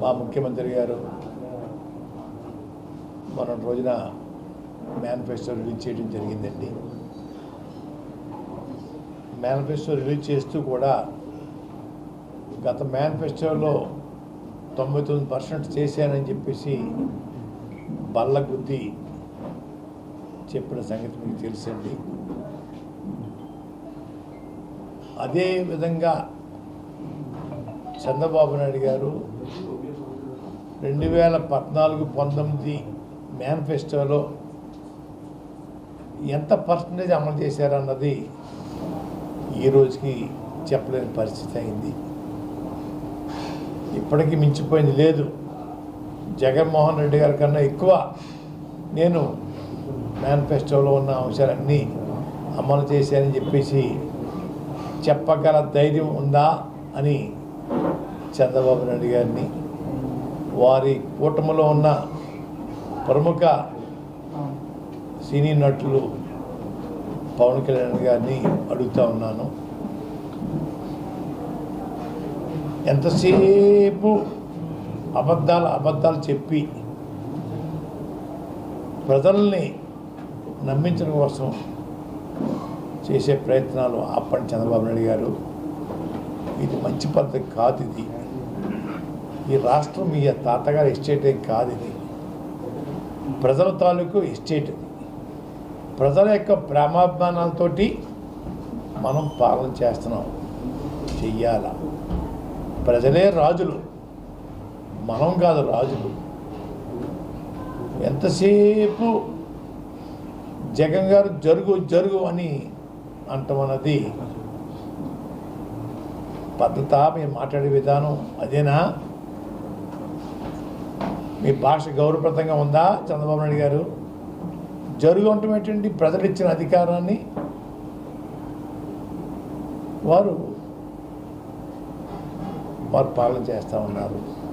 మా ముఖ్యమంత్రి గారు మన రోజున మేనిఫెస్టో రిలీజ్ చేయడం జరిగిందండి. మేనిఫెస్టో రిలీజ్ చేస్తూ కూడా గత మేనిఫెస్టోలో తొంభై తొమ్మిది పర్సెంట్ చేశానని చెప్పేసి బల్ల గుద్ది చెప్పిన సంగతి మీకు తెలుసండి. అదే విధంగా చంద్రబాబు నాయుడు గారు రెండు వేల పద్నాలుగు పంతొమ్మిది మేనిఫెస్టోలో ఎంత పర్సంటేజ్ అమలు చేశారన్నది ఈ రోజుకి చెప్పలేని పరిస్థితి అయింది. ఇప్పటికీ మించిపోయింది లేదు. జగన్మోహన్ రెడ్డి గారి కన్నా ఎక్కువ నేను మేనిఫెస్టోలో ఉన్న అంశాలన్నీ అమలు చేశానని చెప్పేసి చెప్పగల ధైర్యం ఉందా అని చంద్రబాబు నాయుడు గారిని వారి కూటమిలో ఉన్న ప్రముఖ సినీ నటులు పవన్ కళ్యాణ్ గారిని అడుగుతా ఉన్నాను. ఎంతసేపు అబద్ధాలు అబద్ధాలు చెప్పి ప్రజల్ని నమ్మించడం కోసం చేసే ప్రయత్నాలు అప్పటి చంద్రబాబు నాయుడు గారు. ఇది మంచి పద్ధతి కాదు ఇది. ఈ రాష్ట్రం మీ తాతగారి ఎస్టేట్ ఏం కాదు ఇది. ప్రజల తాలూకు ఎస్టేట్. ఇది ప్రజల యొక్క ప్రేమాభిమానాలతోటి మనం పాలన చేస్తున్నాం. చెయ్యాల? ప్రజలే రాజులు. మనం కాదు రాజులు. ఎంతసేపు జగన్ గారు జరుగు జరుగు అని అంటాం అన్నది పద్ధత మేము మాట్లాడే విధానం. అదేనా? మీ భాష గౌరవప్రదంగా ఉందా? చంద్రబాబు నాయుడు గారు. జరుగు అంటమేటండి ప్రజలు ఇచ్చిన అధికారాన్ని. వారు వారు పాలన చేస్తూ ఉన్నారు.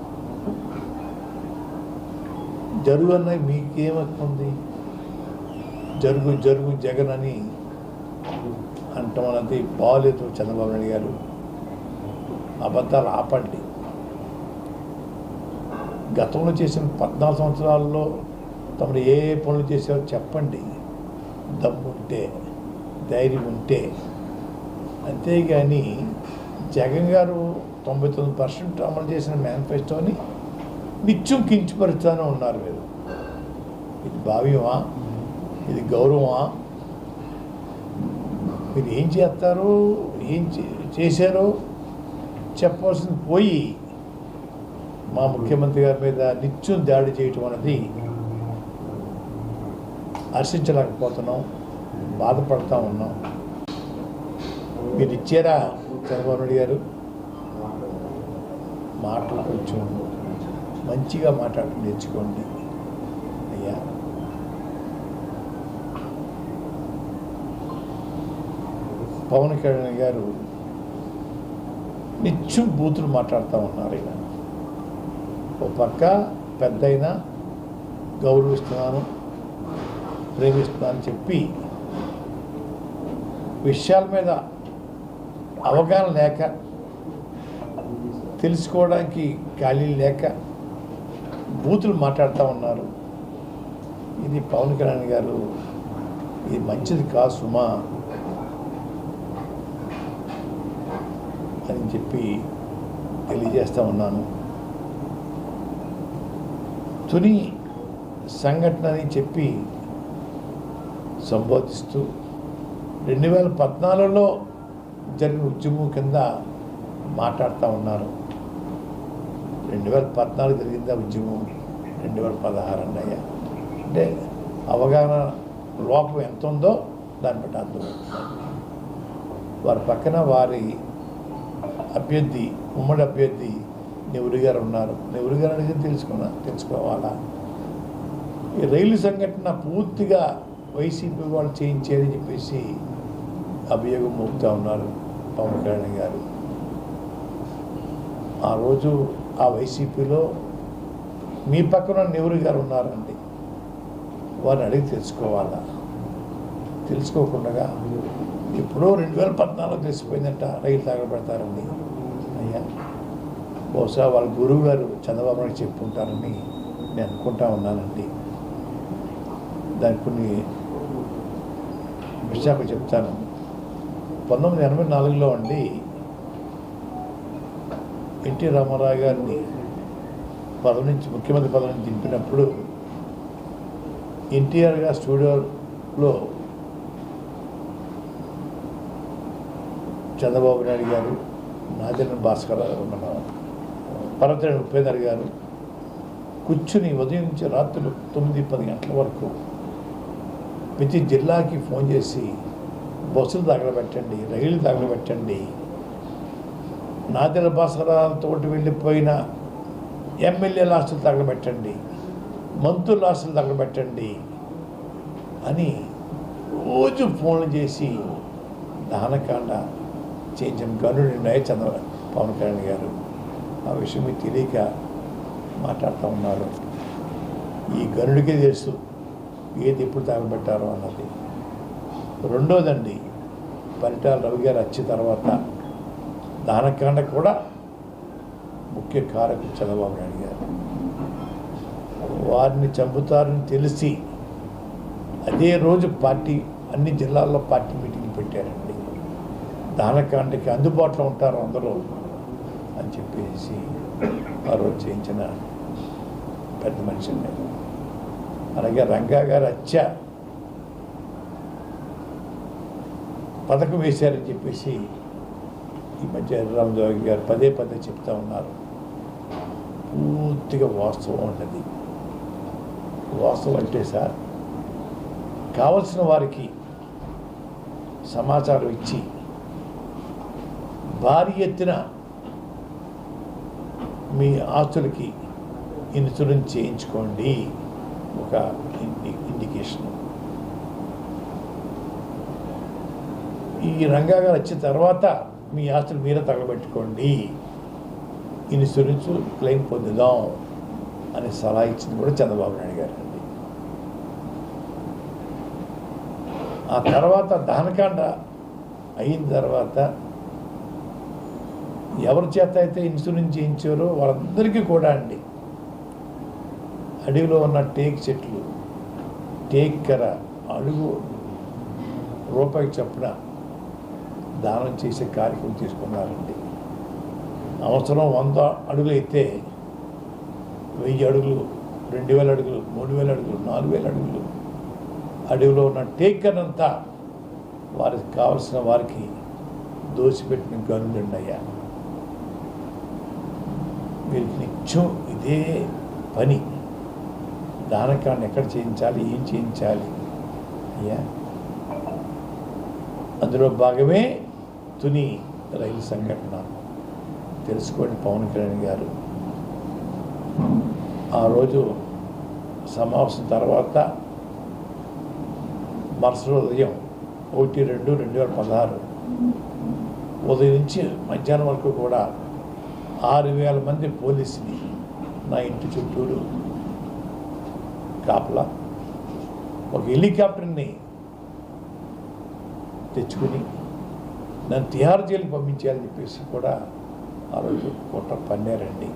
జరుగు అన్నది మీకేమవుతుంది? జరుగు జరుగు జగన్ అని అంటాం అన్నది బాగాలేదు చంద్రబాబు నాయుడు గారు. అబద్ధాలు ఆపండి. గతంలో చేసిన పద్నాలుగు సంవత్సరాల్లో తమరు ఏ పనులు చేశారో చెప్పండి. దమ్ము ఉంటే ధైర్యం ఉంటే. అంతేగాని జగన్ గారు తొంభై తొమ్మిది పర్సెంట్ అమలు చేసిన మేనిఫెస్టోని నిత్యం కించిపరుస్తూనే ఉన్నారు మీరు ఇది భావ్యమా? ఇది గౌరవమా? మీరు ఏం చేస్తారు? ఏం చే- చేశారో చెప్పవలసింది పోయి మా ముఖ్యమంత్రి గారి మీద నిత్యం దాడి చేయటం అనేది హర్షించలేకపోతున్నాం బాధపడతా ఉన్నాం. మీరు ఇచ్చారా చంద్రబాబు నాయుడు గారు? మాటలు కొంచెం మంచిగా మాట్లాడటం నేర్చుకోండి. అయ్యా. పవన్ కళ్యాణ్ గారు నిత్యం బూతులు మాట్లాడుతూ ఉన్నారు ఇలా ఒక పక్క పెద్దయినా గౌరవిస్తున్నాను ప్రేమిస్తున్నాను అని చెప్పి విషయాల మీద అవగాహన లేక తెలుసుకోవడానికి ఖాళీ లేక బూతులు మాట్లాడుతూ ఉన్నారు. ఇది పవన్ కళ్యాణ్ గారు ఇది మంచిది కాదు సుమా అని చెప్పి తెలియజేస్తూ ఉన్నాను. తుని సంఘటన అని చెప్పి సంబోధిస్తూ రెండు వేల పద్నాలుగులో జరిగిన ఉద్యమం కింద మాట్లాడుతూ ఉన్నారు. రెండు వేల పద్నాలుగు జరిగిందా ఉద్యమం. రెండు వేల పదహారు అన్నయ్య. అంటే అవగాహన లోపం ఎంత ఉందో దాన్ని బట్టి అర్థం వారి పక్కన వారి అభ్యర్థి ఉమ్మడి అభ్యర్థి నెవరు గారు ఉన్నారు. నెవరు గారు అడిగి తెలుసుకున్నా తెలుసుకోవాలా? ఈ రైలు సంఘటన పూర్తిగా వైసీపీ వాళ్ళు చేయించారని చెప్పేసి అభియోగం మోపుతా ఉన్నారు పవన్ కళ్యాణ్ గారు. ఆ రోజు ఆ వైసీపీలో మీ పక్కన నెవరు గారు ఉన్నారండి. వారిని అడిగి తెలుసుకోవాలా? తెలుసుకోకుండా ఎప్పుడో రెండు వేల పద్నాలుగు తెలిసిపోయిందంట రైలు తగలబెడతారండి అయ్యా. బహుశా వాళ్ళ గురువు గారు చంద్రబాబు నాయుడు చెప్పుకుంటారని నేను అనుకుంటా ఉన్నానండి. దానికి కొన్ని విషయాలు చెప్తాను. పంతొమ్మిది ఎనభై నాలుగులో అండి ఎన్టీ రామారావు గారిని పదవి నుంచి ముఖ్యమంత్రి పదవి నుంచి దింపినప్పుడు ఎన్టీఆర్ గారు స్టూడియోలో చంద్రబాబు నాయుడు గారు నాజన భాస్కర్ గారు, మన పర్వతరేణి ఉపేందర్ గారు కూర్చుని ఉదయం నుంచి రాత్రులు తొమ్మిది పది గంటల వరకు ప్రతి జిల్లాకి ఫోన్ చేసి బస్సులు తగలబెట్టండి రైళ్ళు తగలబెట్టండి. నాదెల బాసరాలతోటి వెళ్ళిపోయిన ఎమ్మెల్యే లాస్టులు తగలబెట్టండి మంత్రుల లాస్టులు తగలబెట్టండి అని రోజు ఫోన్లు చేసి దహనకాండ చేయించిన గనుడు ఉన్నాయి చంద్ర పవన్ కళ్యాణ్ గారు. ఆ విషయం మీకు తెలియక మాట్లాడుతూ ఉన్నారు. ఈ గనుడికే తెలుసు ఏది ఎప్పుడు తగలబెట్టారో అన్నది. రెండోదండి పరిటాల రవి గారు వచ్చిన తర్వాత దానకాండ కూడా ముఖ్య కారకుడు చంద్రబాబు నాయుడు గారు. వారిని చంపుతారని తెలిసి అదే రోజు పార్టీ అన్ని జిల్లాల్లో పార్టీ మీటింగ్ పెట్టారండి. దానకాండకి అందుబాటులో ఉంటారు అందరూ. అని చెప్పేసి ఆ రోజు చేయించిన పెద్ద మనిషిని నేను. అలాగే రంగా గారు హత్య పథకం వేశారని చెప్పేసి ఈ మధ్య రామదేవి గారు పదే పదే చెప్తా ఉన్నారు. పూర్తిగా వాస్తవం ఉంటుంది వాస్తవం అంటే సార్ కావలసిన వారికి సమాచారం ఇచ్చి భారీ ఎత్తున మీ ఆస్తులకి ఇన్సూరెన్స్ చేయించుకోండి ఒక ఇండి ఇండికేషన్ ఈ రంగాగా వచ్చిన తర్వాత మీ ఆస్తులు మీరే తగలబెట్టుకోండి. ఇన్సూరెన్స్ క్లెయిమ్ పొందుదాం అని సలహా ఇచ్చింది కూడా చంద్రబాబు నాయుడు గారు అండి. ఆ తర్వాత దహనకాండ అయిన తర్వాత ఎవరి చేత అయితే ఇన్సూరెన్స్ చేయించారో వాళ్ళందరికీ కూడా అండి. అడవిలో ఉన్న టేక్ చెట్లు టేక్ కర అడుగు రూపాయి చొప్పున దానం చేసే కార్యక్రమం తీసుకున్నారండి అవసరం వంద అడుగులు అయితే వెయ్యి అడుగులు రెండు వేల అడుగులు మూడు వేల అడుగులు నాలుగు వేల అడుగులు. అడవిలో ఉన్న టేకనంతా వారికి కావలసిన వారికి దోసిపెట్టిన గనులండి అయ్యా. నిత్యం ఇదే పని. దానకాన్ని ఎక్కడ చేయించాలి? ఏం చేయించాలి? అయ్యా. అందులో భాగమే తుని రైలు సంఘటన. తెలుసుకోండి పవన్ కళ్యాణ్ గారు. ఆ రోజు సమావేశం తర్వాత మరుసటి ఉదయం ఒకటి రెండు రెండు వేల పదహారు. ఉదయం నుంచి మధ్యాహ్నం వరకు కూడా ఆరు వేల మంది పోలీసుని నా ఇంటి చుట్టూరు కాపలా ఒక హెలికాప్టర్ని తెచ్చుకుని నన్ను తిహార్ జైలుకి పంపించాలని చెప్పేసి కూడా ఆ రోజు కుట్ర పన్నారండి.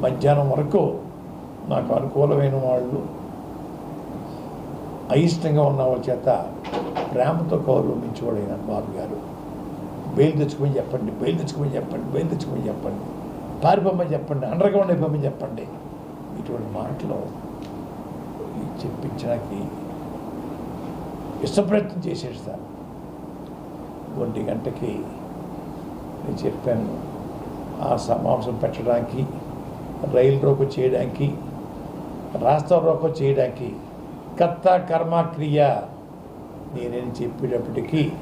మధ్యాహ్నం వరకు నాకు అనుకూలమైన వాళ్ళు అయిష్టంగా ఉన్న వాళ్ళ చేత ప్రేమతో కౌరవించేవాడైన బాబు గారు. బెయిల్ తెచ్చుకోమని చెప్పండి బెయిల్ తెచ్చుకోమని చెప్పండి బెయిల్ తెచ్చుకోమని చెప్పండి. పారిపోమని చెప్పండి అండర్గ్రౌండ్ అయిపోమని చెప్పండి. ఇటువంటి మాటలు చెప్పించడానికి ఇష్టప్రయత్నం చేసేది సార్. ఒంటి గంటకి నేను చెప్పాను ఆ సమావేశం పెట్టడానికి రైలు రోకో చేయడానికి రాస్తా రోకో చేయడానికి కర్త కర్మ క్రియ నేనేం చెప్పేటప్పటికీ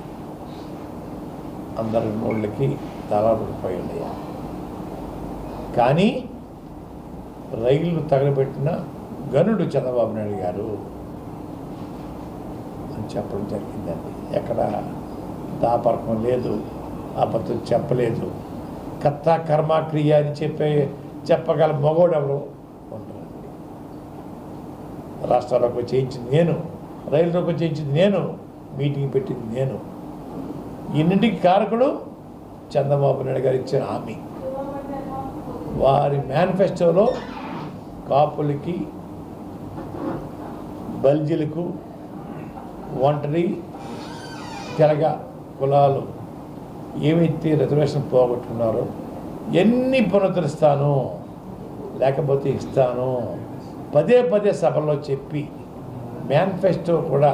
అందరి నోళ్ళకి తలపడిపోయింది కానీ రైలు తగలబెట్టిన గనుడు చంద్రబాబు నాయుడు గారు అని చెప్పడం జరిగిందండి. ఎక్కడ దాపరకం లేదు అబద్ధం చెప్పలేదు. కర్త కర్మ క్రియ అని చెప్పే చెప్పగల మగోడు ఎవరు ఉండరండి రాష్ట్రాలకు చేయించింది నేను రైలులోకి చేయించింది నేను మీటింగ్ పెట్టింది నేను. ఇన్నింటికి కారకుడు? చంద్రబాబు నాయుడు గారు ఇచ్చిన హామీ. వారి మేనిఫెస్టోలో కాపులకి బల్జీలకు ఒంటరి తెలగ కులాలు ఏమైతే రిజర్వేషన్ పోగొట్టుకున్నారో ఎన్ని పునరుద్ధరిస్తాను లేకపోతే ఇస్తాను పదే పదే సభలో చెప్పి మేనిఫెస్టో కూడా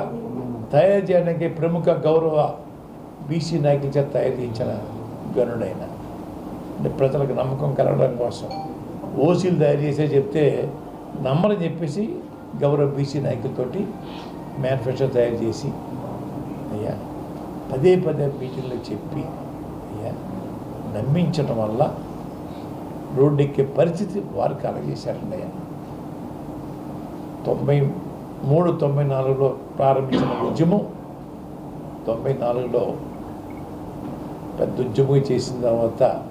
తయారు చేయడానికి ప్రముఖ గౌరవ బీసీ నాయకుల చేత తయారు చేయించిన గనుడైన. అంటే ప్రజలకు నమ్మకం కలగడం కోసం. ఓసీలు తయారు చేసే చెప్తే నమ్మరని చెప్పేసి గౌరవ బీసీ నాయకులతోటి మేనిఫెస్టో తయారు చేసి అయ్యా పదే పదే మీటింగ్లో చెప్పి అయ్యా నమ్మించడం వల్ల రోడ్డెక్కే పరిస్థితి వారు కలగజేశారండి అయ్యా. తొంభై మూడు తొంభై నాలుగులో ప్రారంభించిన ఉద్యమం తొంభై నాలుగులో పెద్ద ఉద్యమం చేసిన తర్వాత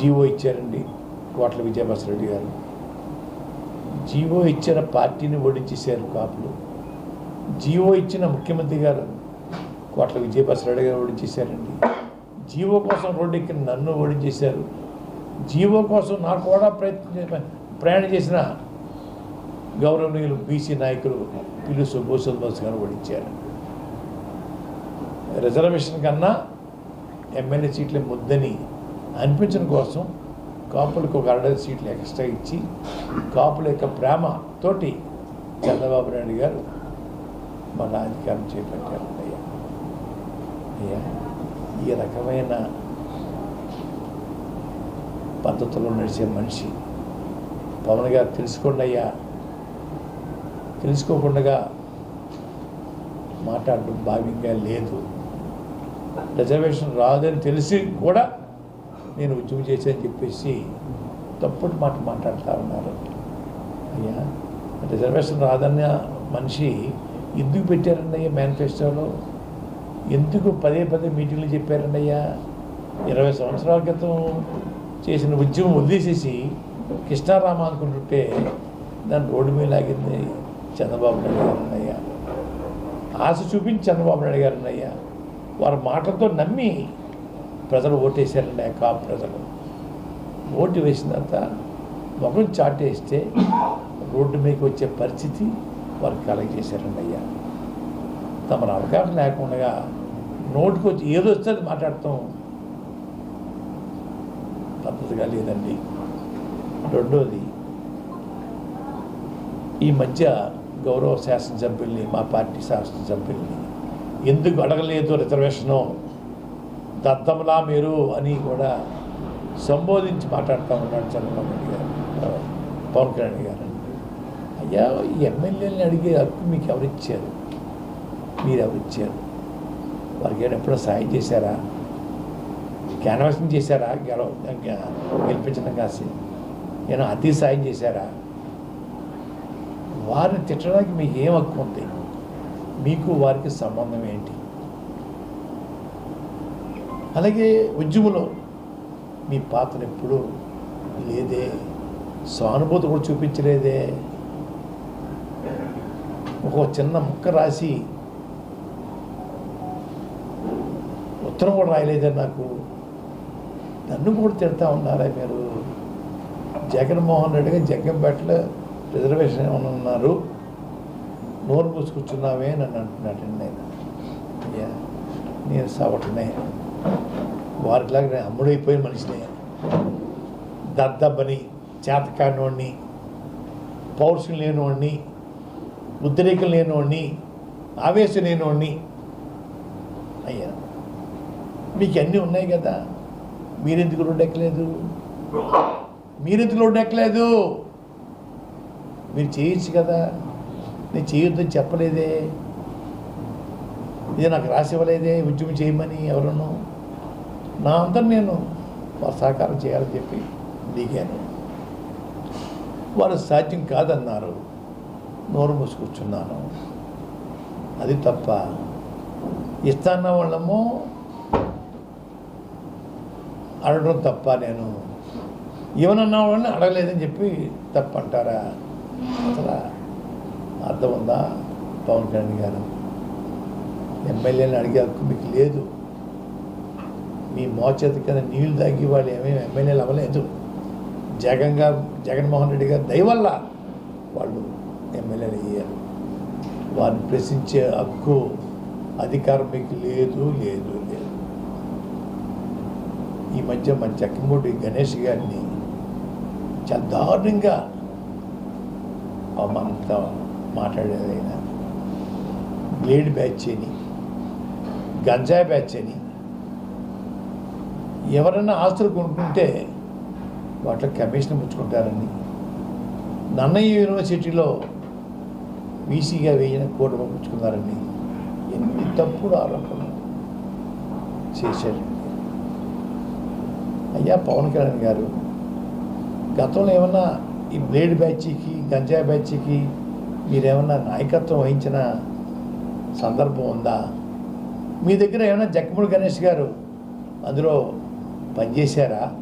జీవో ఇచ్చారండి కోట్ల విజయభాస్కరెడ్డి గారు. జీవో ఇచ్చిన పార్టీని ఓడించేశారు కాపులు. జీవో ఇచ్చిన ముఖ్యమంత్రి గారు కోట్ల విజయభాస్కరెడ్డి గారు ఓడించేశారండి. జీవో కోసం రోడ్డు ఎక్కిన నన్ను ఓడించేశారు. జీవో కోసం నాకు కూడా ప్రయత్నం ప్రయాణం చేసిన గౌరవనీయులు బీసీ నాయకులు పిల్లి సుభూషణ్ బోస్ గారు ఓడించారు రిజర్వేషన్ కన్నా ఎమ్మెల్యే సీట్ల ముద్దని అనిపించడం కోసం కాపులకు ఒక అరడై సీట్లు ఎక్స్ట్రా ఇచ్చి కాపుల యొక్క ప్రేమతోటి చంద్రబాబు నాయుడు గారు మన అధికారం చేపట్టారు అయ్యా. అయ్యా ఈ రకమైన పద్ధతిలో నడిచే మనిషి పవన్ గారు తెలుసుకోండి అయ్యా. తెలుసుకోకుండా మాట్లాడడం భావ్యంగా లేదు. రిజర్వేషన్ రాదని తెలిసి కూడా నేను ఉద్యమం చేశానని చెప్పేసి తప్పుడు మాట మాట్లాడుతూ ఉన్నారు. అయ్యా రిజర్వేషన్ రాదన్న మనిషి ఎందుకు పెట్టారన్నయ్యా మేనిఫెస్టోలో? ఎందుకు పదే పదే మీటింగ్లు చెప్పారన్నయ్యా? ఇరవై సంవత్సరాల క్రితం చేసిన ఉద్యమం వదిలేసేసి కృష్ణారామ అనుకుంటుంటే దాన్ని రోడ్డు మీద లాగింది. చంద్రబాబు నాయుడు గారు అయ్యా ఆశ చూపించి చంద్రబాబు నాయుడు గారు అయ్యా వారి మాటలతో నమ్మి ప్రజలు ఓటేశారండి ఆ కాపు ప్రజలు. ఓటు వేసిన తర్వాత ముఖం చాటేస్తే రోడ్డు మీదకి వచ్చే పరిస్థితి వారు కలగజేశారండి అయ్యా తమరు అవగాహన లేకుండా నోటికి వచ్చి ఏదో వస్తే మాట్లాడతాం. పద్ధతిగా లేదండి. రెండోది ఈ మధ్య గౌరవ శాసనసభ్యుల్ని మా పార్టీ శాసనసభ్యుల్ని. ఎందుకు అడగలేదు రిజర్వేషను? దత్తములా మీరు అని కూడా సంబోధించి మాట్లాడుతూ ఉన్నాడు చంద్రబాబు నాయుడు గారు పవన్ కళ్యాణ్ గారు. అయ్యా ఈ ఎమ్మెల్యేలని అడిగే హక్కు మీకు ఎవరిచ్చారు? మీరు ఎవరిచ్చారు వారికి ఎప్పుడో సాయం చేశారా? క్యాన్వాసింగ్ చేశారా? గెలవ గెలిపించడం కాసి? నేను అతి సాయం చేశారా? వారిని తిట్టడానికి మీకు ఏం హక్కు ఉంది? మీకు వారికి సంబంధం ఏంటి? అలాగే ఉద్యమంలో మీ పాత్ర ఎప్పుడు లేదే? సానుభూతి కూడా చూపించలేదే? ఒక చిన్న ముక్క రాసి ఉత్తరం కూడా రాయలేదే నాకు? నన్ను కూడా తిడతా ఉన్నారా మీరు? జగన్మోహన్ రెడ్డి గారు జగ్గంపేటలో రిజర్వేషన్ ఏమైనా ఉన్నారు? నోరు మూసుకొచ్చున్నావే నన్ను అంటున్నాడు నేను అయ్యా నేను సవటనే వారిలాగా నేను అమ్ముడైపోయిన మనిషినే. దద్దబ్బని చేతకానివాడిని పౌరుషం లేనివాడిని ఉద్రేకం లేనివాడిని ఆవేశం లేనివాడిని అయ్యా మీకు అన్నీ ఉన్నాయి కదా. మీరెందుకు రోడ్డు ఎక్కలేదు? మీరెందుకు రోడ్డు ఎక్కలేదు? మీరు చేయొచ్చు కదా. నేను చేయొద్దని చెప్పలేదే. ఇది నాకు రాసి ఇవ్వలేదే. ఉద్యమం చేయమని ఎవరన్నా నా అందరు నేను వారు సహకారం చేయాలని చెప్పి దిగాను. వారు సాధ్యం కాదన్నారు. నోరు మూసుకూర్చున్నాను అది తప్ప ఇస్తాన్న వాళ్ళము అడగడం తప్ప నేను ఇవనన్న వాళ్ళని అడగలేదని చెప్పి తప్ప అంటారా? అసలు అర్థం ఉందా? పవన్ కళ్యాణ్ గారు. ఎమ్మెల్యేని అడిగే హక్కు మీకు లేదు. మీ మోచేత కింద నీళ్ళు తగ్గి వాళ్ళు ఏమేమి ఎమ్మెల్యేలు అవ్వలేదు. జగన్ గారు జగన్మోహన్ రెడ్డి గారు దయవల్ల వాళ్ళు ఎమ్మెల్యేలు అయ్యారు. వారిని ప్రశ్నించే హక్కు అధికారం మీకు లేదు లేదు లేదు. ఈ మధ్య మన చక్కమూడి గణేష్ గారిని చాలా దారుణంగా అవమానంతో మాట్లాడేది ఆయన బ్లేడ్ బ్యాచ్ అని గంజాయి బ్యాచ్ అని ఎవరైనా ఆస్తులు కొనుక్కుంటే వాటిలో కమిషన్ పుచ్చుకుంటారని నన్నయ్య యూనివర్సిటీలో వీసీగా వేయిన కోటి పంపించుకున్నారని ఎన్ని తప్పుడు ఆరోపణలు చేశారు. అయ్యా పవన్ కళ్యాణ్ గారు గతంలో ఏమన్నా ఈ బ్లేడ్ బ్యాచ్కి గంజా బ్యాచ్కి మీరేమన్నా నాయకత్వం వహించిన సందర్భం ఉందా? మీ దగ్గర ఏమైనా జక్కముడి గణేష్ గారు అందులో పనిచేశారా?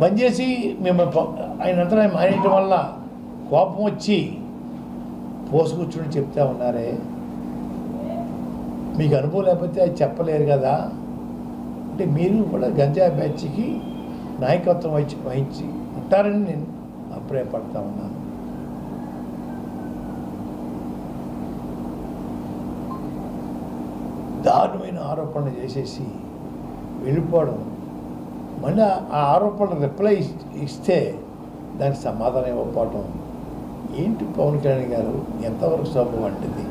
పనిచేసి మేము ఆయన అంతా మానేయటం వల్ల కోపం వచ్చి పోసుకూర్చుని చెప్తా ఉన్నారే. మీకు అనుభవం లేకపోతే అది చెప్పలేరు కదా. అంటే మీరు కూడా గంజా బ్యాచ్కి నాయకత్వం వహించి వహించి ఉంటారని నేను అభిప్రాయపడతా ఉన్నాను. దారుణమైన ఆరోపణలు చేసేసి వెళ్ళిపోవడం మళ్ళీ ఆ ఆరోపణలు రిప్లై ఇస్తే దానికి సమాధానం ఇవ్వకపోవటం. ఏంటి పవన్ కళ్యాణ్ గారు? ఎంతవరకు శోభం వంటిది?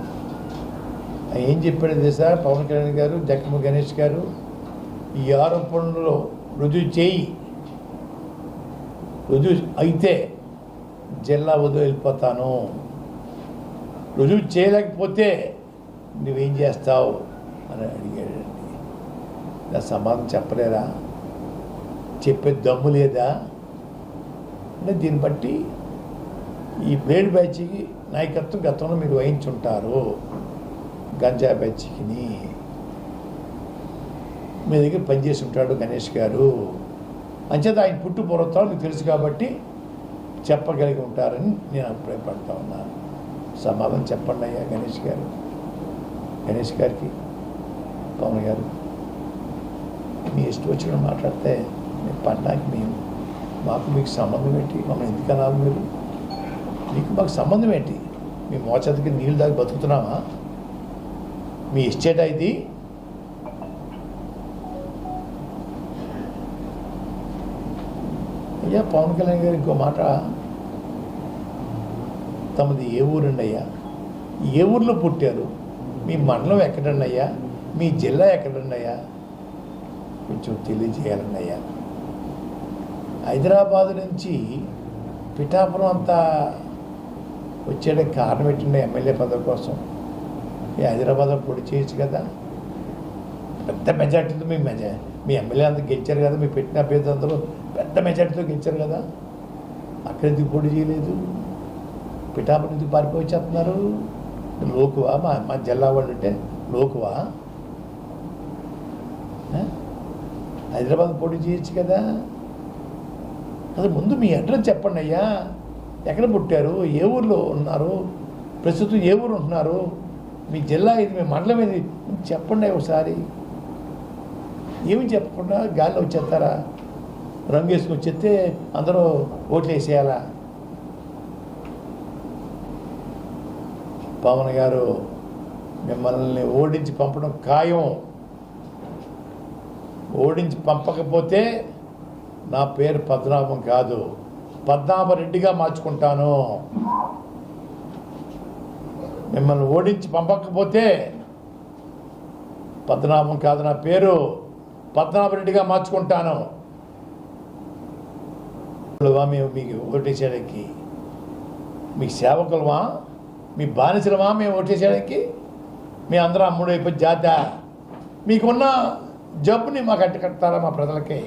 ఏం చెప్పాడు తెలుసా? పవన్ కళ్యాణ్ గారు జక్కమ్మ గణేష్ గారు ఈ ఆరోపణలో రుజువు చేయి. రుజువు అయితే జిల్లా వదిలిపోతాను వెళ్ళిపోతాను. రుజువు చేయలేకపోతే నువ్వేం చేస్తావు? అని అడిగాడండి. నా సమాధానం చెప్పలేరా? చెప్పే దమ్ము లేదా? అంటే దీన్ని బట్టి ఈ బ్లేడ్ బ్యాచ్కి నాయకత్వం గతంలో మీరు వహించుంటారు. గంజా బ్యాచ్కిని మీ దగ్గర పనిచేసి ఉంటాడు గణేష్ గారు. అంచేత ఆయన పుట్టు పూర్వత్వాలు మీకు తెలుసు కాబట్టి చెప్పగలిగి ఉంటారని నేను అభిప్రాయపడతా ఉన్నాను సమాధానం చెప్పండి అయ్యా గణేష్ గారు. గణేష్ గారికి పవన్ గారు మీ ఇష్టం వచ్చిన మాట్లాడితే మేము పడ్డానికి మేము మాకు మీకు సంబంధం ఏంటి? మమ్మల్ని ఎందుకు అనాలి మీరు? మీకు మాకు సంబంధం ఏంటి? మీ మోచతికి నీళ్ళు దాకా బతుకుతున్నామా? మీ ఎస్టేట్ ఇది అయ్యా పవన్ కళ్యాణ్ గారు ఇంకో మాట. తమది ఏ ఊరండి అయ్యా ఏ ఊర్లో పుట్టారు? మీ మండలం ఎక్కడండి అయ్యా మీ జిల్లా ఎక్కడండి అయ్యా కొంచెం తెలియజేయాలండి అయ్యా హైదరాబాద్ నుంచి పిఠాపురం అంతా వచ్చేయడానికి కారణం పెట్టిండే ఎమ్మెల్యే పదవి కోసం. ఈ హైదరాబాద్లో పొడి చేయొచ్చు కదా. పెద్ద మెజార్టీతో మీ మెజా మీ ఎమ్మెల్యే అంతా గెలిచారు కదా మీ పెట్టిన అభ్యర్థి అందరూ పెద్ద మెజార్టీతో గెలిచారు కదా. అక్కడ ఎందుకు పోటీ చేయలేదు. పిఠాపురం ఎందుకు పారిపోయి వచ్చేస్తున్నారు. లోకువా? మా మా జిల్లా వాళ్ళు అంటే లోకువా? హైదరాబాద్ పోటీ చేయొచ్చు కదా. అది ముందు మీ అడ్రస్ చెప్పండి అయ్యా. ఎక్కడ పుట్టారు? ఏ ఊర్లో ఉన్నారు? ప్రస్తుతం ఏ ఊరు ఉంటున్నారు? మీ జిల్లా ఇది మీ మండలం ఇది. చెప్పండి ఒకసారి. ఏమి చెప్పకుండా గాలిలో వచ్చేస్తారా? రంగు వేసుకొని వచ్చేస్తే అందరూ ఓట్లు వేసేయాలా పవన్ గారు మిమ్మల్ని ఓడించి పంపడం ఖాయం. ఓడించి పంపకపోతే నా పేరు పద్మనాభం కాదు. పద్మనాభరెడ్డిగా మార్చుకుంటాను. మిమ్మల్ని ఓడించి పంపకపోతే పద్మనాభం కాదు నా పేరు. పద్మనాభరెడ్డిగా మార్చుకుంటాను. ఇప్పుడువా మేము మీకు ఓటేసేయడానికి మీకు సేవకులమా మీ బానిసలమా మేము ఓటేసేయడానికి మీ అందరూ అమ్ముడు అయిపోయి జాత. మీకున్న జబ్బుని మాకు అట్టి కడతారా మా ప్రజలకి?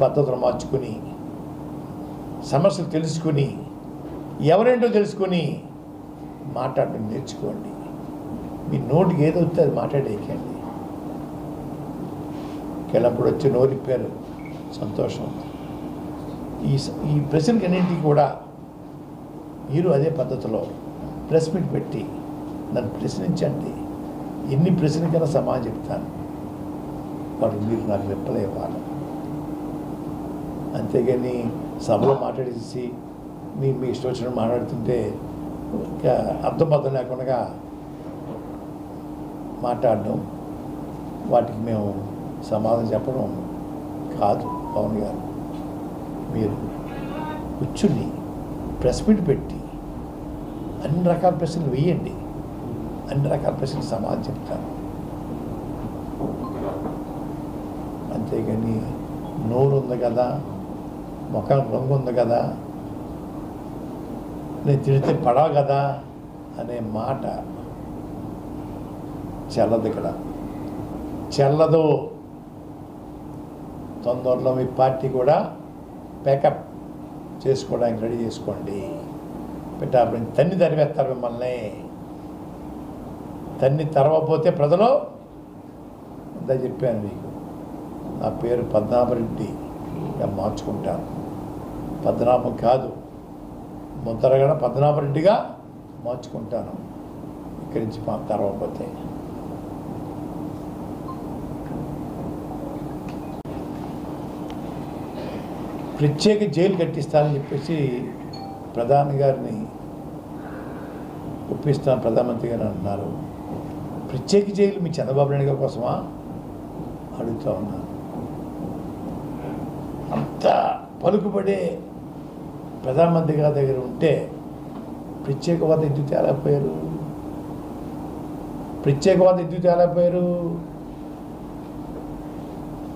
పద్ధతులు మార్చుకుని సమస్యలు తెలుసుకుని ఎవరేంటో తెలుసుకుని మాట్లాడడం నేర్చుకోండి. మీ నోటికి ఏదో వస్తే అది మాట్లాడేయకండి. కెళ్ళప్పుడు వచ్చి నోరిప్పారు సంతోషం. ఈ ఈ ప్రశ్నకన్నింటికి కూడా మీరు అదే పద్ధతిలో ప్రెస్ మీట్ పెట్టి నన్ను ప్రశ్నించండి. ఎన్ని ప్రశ్నకైనా సమాధానం చెప్తాను. వాడు మీరు నాకు రిప్లై ఇవ్వాలి. అంతేగాని సభలో మాట్లాడేసి మీ మీ ఇష్టం వచ్చిన మాట్లాడుతుంటే ఇంకా అర్థం లేకుండా మాట్లాడడం వాటికి మేము సమాధానం చెప్పడం కాదు పవన్ గారు. మీరు కూర్చుని ప్రెస్ మీట్ పెట్టి అన్ని రకాల ప్రశ్నలు వేయండి. అన్ని రకాల ప్రశ్నలు సమాధానం చెప్తాను. అంతేగాని నోరు ఉంది కదా ముఖం రంగు ఉంది కదా నేను తిడితే పడవ కదా అనే మాట చల్లదు ఇక్కడ. చెల్లదు. తొందరలో మీ పార్టీ కూడా ప్యాకప్ చేసుకోవడానికి రెడీ చేసుకోండి. పెట్టాపడి తన్ని తరివేస్తారు మిమ్మల్ని. తన్ని తరవపోతే ప్రజలు అంతా చెప్పాను మీకు. నా పేరు పద్మనాభరెడ్డి ఇక మార్చుకుంటాను. పద్మనాభం కాదు. ముద్రగడ పద్మనాభరెడ్డిగా మార్చుకుంటాను. ఇక్కడి నుంచి మా తరవపోతే ప్రత్యేక జైలు కట్టిస్తానని చెప్పేసి ప్రధాని గారిని ఒప్పిస్తాను ప్రధానమంత్రి గారు అంటున్నారు. ప్రత్యేక జైలు మీ చంద్రబాబు నాయుడు గారి కోసమా? అడుగుతూ ఉన్నాను అంత పలుకుబడే ప్రధానమంత్రి గారి దగ్గర ఉంటే ప్రత్యేకవాద ఎందుకు తేలేకపోయారు. ప్రత్యేకవాద ఎందుకు తేలేకపోయారు.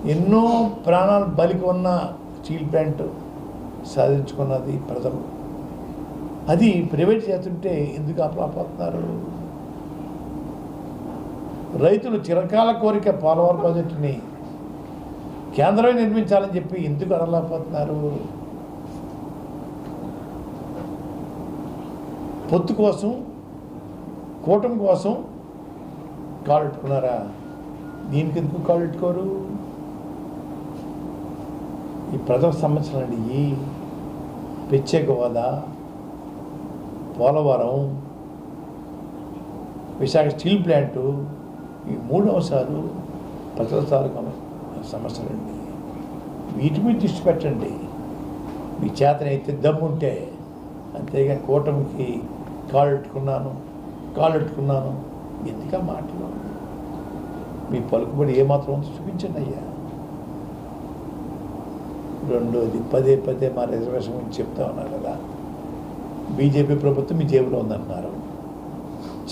ఎన్నో ప్రాణాలు బలికి ఉన్న స్టీల్ ప్లాంట్ సాధించుకున్నది ప్రజలు అది ప్రైవేట్ చేస్తుంటే ఎందుకు అప్రాపడుతున్నారు రైతులు చిరకాల కోరిక పోలవరం ప్రాజెక్టుని కేంద్రమే నిర్మించాలని చెప్పి ఎందుకు అడగలేకపోతున్నారు? పొత్తు కోసం కూటమి కోసం కాలు పెట్టుకున్నారా? దీనికి ఎందుకు కాలు పెట్టుకోరు? ఈ ప్రథమ సంవత్సరం అండి ప్రత్యేక హోదా పోలవరం విశాఖ స్టీల్ ప్లాంటు ఈ మూడు అంశాలు ప్రజల సమస్యలండి వీటి మీద దృష్టి పెట్టండి. మీ చేతనైతే దమ్ముంటే అంతేగా కూటమికి కాళ్ళు పెట్టుకున్నాను కాళ్ళు పెట్టుకున్నాను ఎందుక మాటలు? మీ పలుకుబడి ఏమాత్రం ఉందో చూపించండి అయ్యా. రెండోది పదే పదే మా రిజర్వేషన్ గురించి చెప్తా ఉన్నారు కదా. బీజేపీ ప్రభుత్వం మీ జేబులో ఉందన్నారు.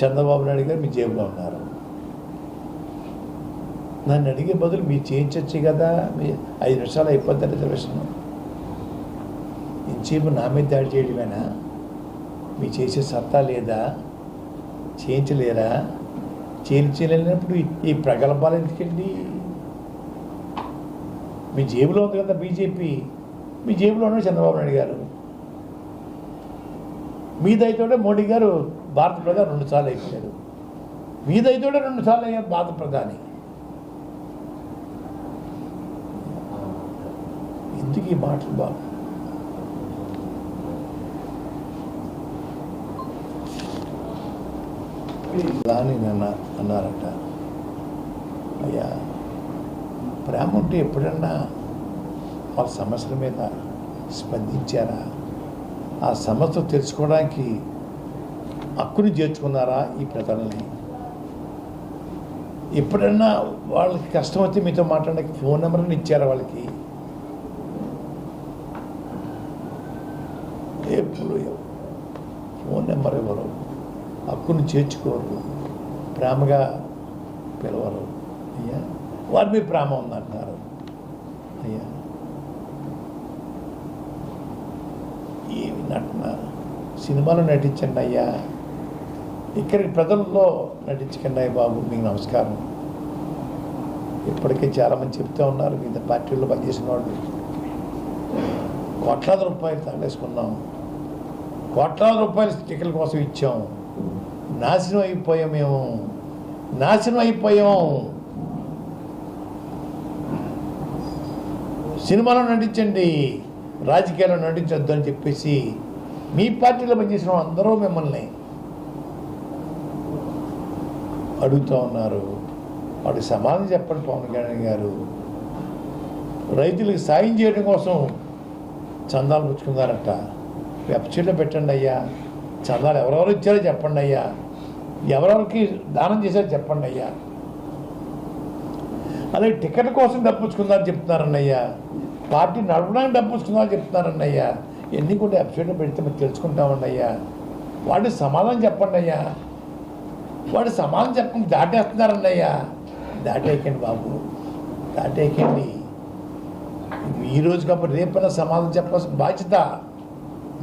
చంద్రబాబు నాయుడు గారు మీ జేబులో ఉన్నారు. నన్ను అడిగే బదులు మీరు చేయించవచ్చు కదా. మీ ఐదు నిమిషాలు అయిపోద్ది రిజర్వేషన్. ఇంచేపు నా మీద దాడి చేయడమేనా? మీ చేసే సత్తా లేదా? చేయించలేరా? చేయించలేనప్పుడు ఈ- ఈ ప్రగల్భాలు ఎందుకండి? మీ జేబులో ఉంది కదా బీజేపీ మీ జేబులోనే చంద్రబాబు నాయుడు గారు. మీ మోడీ గారు భారత ప్రధాని రెండు సార్లు అయిపోయారు. మీ రెండు సార్లు అయ్యారు భారత ప్రధాని. ఎందుకు ఈ మాటలు బాబు? దాని అన్నారట. అయ్యా. ప్రేమ ఉంటే ఎప్పుడన్నా వాళ్ళ సమస్యల మీద స్పందించారా? ఆ సమస్య తెలుసుకోవడానికి హక్కుని చేర్చుకున్నారా ఈ ప్రజల్ని? ఎప్పుడన్నా వాళ్ళకి కష్టం వస్తే మీతో మాట్లాడడానికి ఫోన్ నెంబర్ని ఇచ్చారా వాళ్ళకి? ఎప్పుడు ఫోన్ నెంబర్ ఇవ్వరు హక్కుని చేర్చుకోరు. ప్రేమగా పిలవరు. అయ్యా? వారి మీద ప్రేమ ఉందంటారు అయ్యా. ఏమి నటన? సినిమాలో నటించండి అయ్యా. ఇక్కడికి ప్రజల్లో నటించకండి అయ్యా బాబు మీకు నమస్కారం. ఇప్పటికే చాలామంది చెప్తూ ఉన్నారు మీద పార్టీల్లో పనిచేసిన వాళ్ళు. కోట్లాది రూపాయలు తగలేసుకున్నాం కోట్లాది రూపాయలు టికెట్ల కోసం ఇచ్చాం. నాశనం అయిపోయాం మేము. నాశనం అయిపోయాం. సినిమాలో నటించండి రాజకీయాల్లో నటించొద్దు అని చెప్పేసి మీ పార్టీలో పనిచేసిన అందరూ మిమ్మల్ని అడుగుతూ ఉన్నారు. వాటికి సమాధానం చెప్పండి పవన్ కళ్యాణ్ గారు. రైతులకు సాయం చేయడం కోసం చందాలు పుచ్చుకున్నారట. వెబ్సైట్లో పెట్టండి అయ్యా. చందాలు ఎవరెవరు ఇచ్చారో చెప్పండి అయ్యా. ఎవరెవరికి దానం చేశారో చెప్పండి అయ్యా. అలాగే టికెట్ కోసం డబ్బు చెప్తున్నారన్నయ్యా. పార్టీ నడపడానికి డబ్బు చెప్తున్నారన్నయ్యా. ఎన్ని కూడా వెబ్సైట్లో పెడితే మేము తెలుసుకుంటామన్నయ్యా. వాడి సమాధానం చెప్పండి అయ్యా వాడు సమాధానం చెప్పండి దాటేస్తున్నారన్నయ్యా. దాటేయకండి బాబు. దాటేయకండి. ఈ కాబట్టి రేపైనా సమాధానం చెప్పాల్సిన బాధ్యత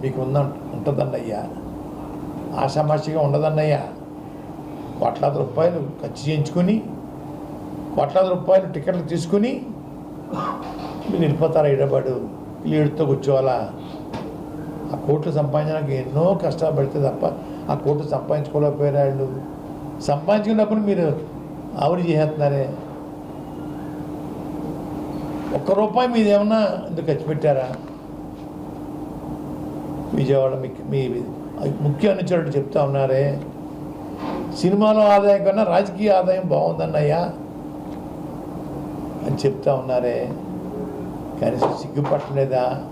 మీకు ఉంద ఉంటుందన్నయ్యా. ఆషామాషిగా ఉండదన్నయ్యా. కోట్లాది రూపాయలు ఖర్చు చేయించుకొని కోట్లాది రూపాయలు టికెట్లు తీసుకుని మీరు వెళ్ళిపోతారా హైదరాబాదు? లీడ్తో కూర్చోవాలా? ఆ కోట్లు సంపాదించడానికి ఎన్నో కష్టాలు పడితే తప్ప ఆ కోట్లు సంపాదించుకోలేకపోయారు వాళ్ళు? సంపాదించుకున్నప్పుడు మీరు ఆవిడ చేసేస్తున్నారే? ఒక్క రూపాయి మీద ఏమన్నా ఎందుకు ఖర్చు పెట్టారా? విజయవాడ మీకు మీ ముఖ్య అనుచరుడు చెప్తా ఉన్నారే సినిమాలో ఆదాయం కన్నా రాజకీయ ఆదాయం బాగుందన్నయ్యా. అని చెప్తా ఉన్నారే? కనీసం సిగ్గుపట్టలేదా?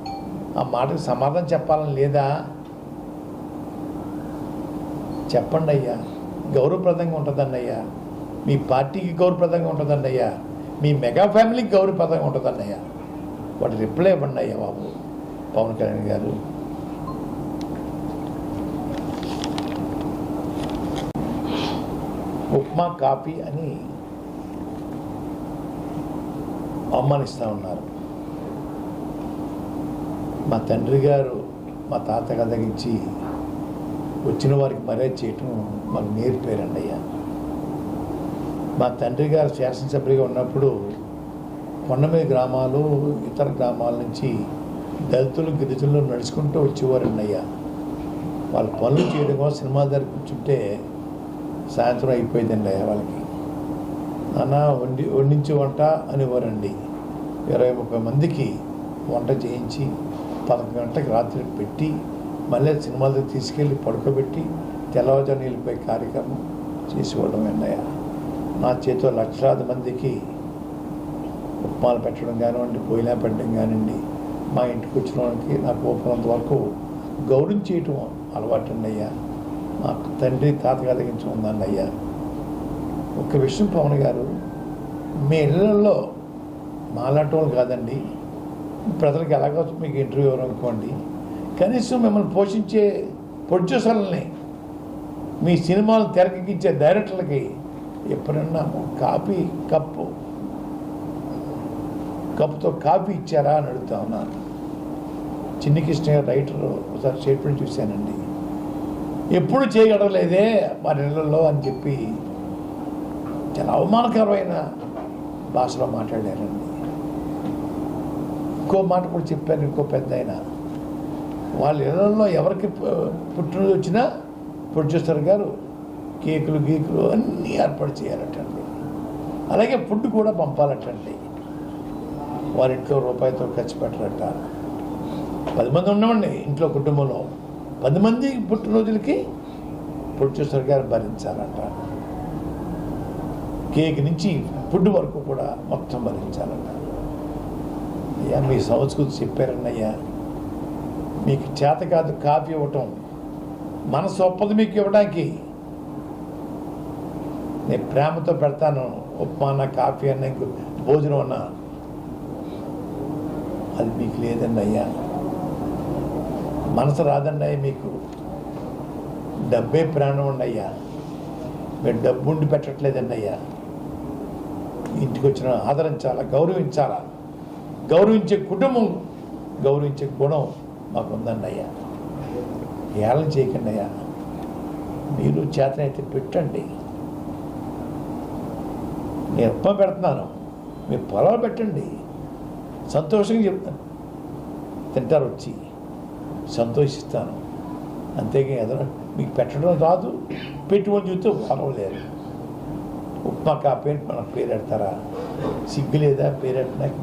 ఆ మాటకు సమాధానం చెప్పాలని లేదా? చెప్పండి అయ్యా. గౌరవప్రదంగా ఉంటుందండి అయ్యా. మీ పార్టీకి గౌరవప్రదంగా ఉంటుందండి అయ్యా. మీ మెగా ఫ్యామిలీకి గౌరవప్రదంగా ఉంటుందండి అయ్యా. వాటి రిప్లై ఇవ్వండి అయ్యా బాబు. పవన్ కళ్యాణ్ గారు. ఉప్మా కాఫీ అని అవమానిస్తూ ఉన్నారు. మా తండ్రి గారు మా తాత కథగించి వచ్చిన వారికి మర్యాద చేయటం మాకు నేర్పారండి అయ్యా. మా తండ్రి గారు శాసనసభ్యుడిగా ఉన్నప్పుడు కొండమీద గ్రామాలు ఇతర గ్రామాల నుంచి దళితులు గిరిజనులు నడుచుకుంటూ వచ్చేవారండి అయ్యా. వాళ్ళ పనులు చేయడం కోసం సినిమా దగ్గర కూర్చుంటే సాయంత్రం అయిపోయిందండి అయ్యా వాళ్ళకి. నాన్న వండి వండించి వంట అనేవారండి. ఇరవై ముప్పై మందికి వంట చేయించి పదకొండు గంటలకు రాత్రి పెట్టి మళ్ళీ సినిమాల దగ్గర తీసుకెళ్ళి పడుకోబెట్టి తెల్లవారుజామున వెళ్ళిపోయే కార్యక్రమం చేసేవాళ్ళం అన్నయ్య. నా చేతిలో లక్షలాది మందికి ఉప్మాలు పెట్టడం కానివ్వండి పోయిన పెట్టడం కానివ్వండి మా ఇంటికి వచ్చిన వాళ్ళకి నాకు ఓపెనంత వరకు గౌరవం చేయటం అలవాటు అయ్యా మా తండ్రి తాతగా దగ్గర నుంచి ఉందండి అయ్యా ఒక విషయం పవన్ గారు మీ ఇళ్ళల్లో మాలాంటి వాళ్ళు కాదండి. ప్రజలకు ఎలాగో మీకు ఇంటర్వ్యూ అనుకోండి. కనీసం మిమ్మల్ని పోషించే ప్రొడ్యూసర్లని మీ సినిమాలు తెరకెక్కించే డైరెక్టర్లకి ఎప్పుడన్నా కాపీ కప్పు కప్పుతో కాపీ ఇచ్చారా అని అడుగుతా ఉన్నాను చిన్ని కృష్ణ గారు రైటర్ ఒకసారి స్టేట్మెంట్ చూశానండి. ఎప్పుడు చేయగలలేదే మా నెలల్లో అని చెప్పి చాలా అవమానకరమైన భాషలో మాట్లాడారండి. ఇంకో మాట కూడా చెప్పారు ఇంకో పెద్ద ఆయన. వాళ్ళ ఇళ్ళలో ఎవరికి పుట్టినది పుట్టినరోజు వచ్చినా ప్రొడ్యూసర్ గారు కేకులు గీకులు అన్నీ ఏర్పాటు చేయాలటండి. అలాగే ఫుడ్ కూడా పంపాలటండి. వారి ఇంట్లో రూపాయితో ఖర్చు పెట్టారట పది మంది ఉన్నామండి ఇంట్లో కుటుంబంలో. పది మంది పుట్టినరోజులకి ప్రొడ్యూసర్ గారు భరించాలంట. కేక్ నుంచి ఫుడ్ వరకు కూడా మొత్తం భరించాలన్న. అయ్యా మీ సంస్కృతి చెప్పారన్నయ్యా. మీకు చేత కాదు కాఫీ ఇవ్వటం. మనసు ఒప్పదు మీకు ఇవ్వడానికి నేను ప్రేమతో పెడతాను ఉప్మా అన్న కాఫీ అన్న ఇంకో భోజనం అన్న. అది మీకు లేదండి అయ్యా మనసు రాదండి అయ్యా మీకు. డబ్బే ప్రాణం ఉండయ్యా మీరు డబ్బు ఉండి పెట్టట్లేదండి అయ్యా ఇంటికి వచ్చిన ఆదరించాలా గౌరవించాలా? గౌరవించే కుటుంబం గౌరవించే గుణం మాకు ఉందండి అయ్యా ఏళ్ళని చేయకండి అయ్యా మీరు చేతనైతే పెట్టండి. నేను ఉప్మా పెడుతున్నాను. మీరు పొలాలు పెట్టండి. సంతోషంగా చెప్తాను తింటారు వచ్చి. సంతోషిస్తాను. అంతేగా ఎదురు మీకు పెట్టడం రాదు. పెట్టుకొని చూస్తే పొలం లేదు కాపీ అని మనకు పేరు పెడతారా? సిగ్గు లేదా? పేరు పెట్టడానికి